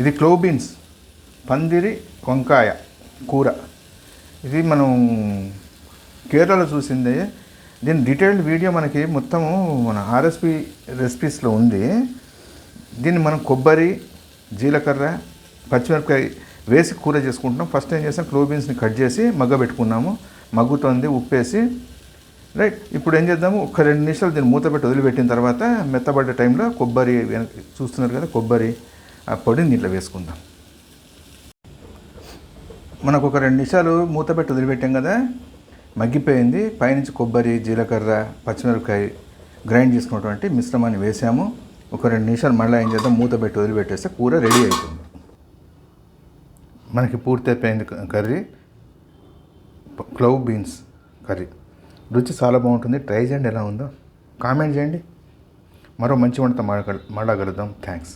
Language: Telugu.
ఇది క్లోబీన్స్. పందిరి వంకాయ కూర. ఇది మనం కేరళలో చూసింది. దీని డీటెయిల్డ్ వీడియో మనకి మొత్తము మన ఆర్ఎస్పి రెసిపీస్లో ఉంది. దీన్ని మనం కొబ్బరి జీలకర్ర పచ్చిమిరపకాయ వేసి కూర చేసుకుంటున్నాం. ఫస్ట్ ఏం చేసాం? క్లో బీన్స్ని కట్ చేసి మగ్గ పెట్టుకున్నాము. మగ్గుతోంది ఉప్పేసి. రైట్ ఇప్పుడు ఏం చేద్దాము? ఒక రెండు నిమిషాలు దీన్ని మూత పెట్టి వదిలిపెట్టిన తర్వాత మెత్తబడ్డ టైంలో కొబ్బరి వెనక చూస్తున్నారు కదా కొబ్బరి. ఆ పొడిని దీంట్లో వేసుకుందాం. మనకు ఒక రెండు నిమిషాలు మూత పెట్టి వదిలిపెట్టాం కదా? మగ్గిపోయింది. పైనుంచి కొబ్బరి జీలకర్ర పచ్చిమిరపకాయ గ్రైండ్ చేసుకున్నటువంటి మిశ్రమాన్ని వేసాము. ఒక రెండు నిమిషాలు మళ్ళీ ఏం చేద్దాం? మూత పెట్టి వదిలిపెట్టేస్తే కూర రెడీ అవుతుంది మనకి పూర్తి అయిపోయింది కర్రీ. Clove beans curry. రుచి చాలా బాగుంటుంది. ట్రై చేయండి ఎలా ఉందో. కామెంట్ చేయండి. మరో మంచి వంటతో మాడగ మాడగలుగుదాం థ్యాంక్స్.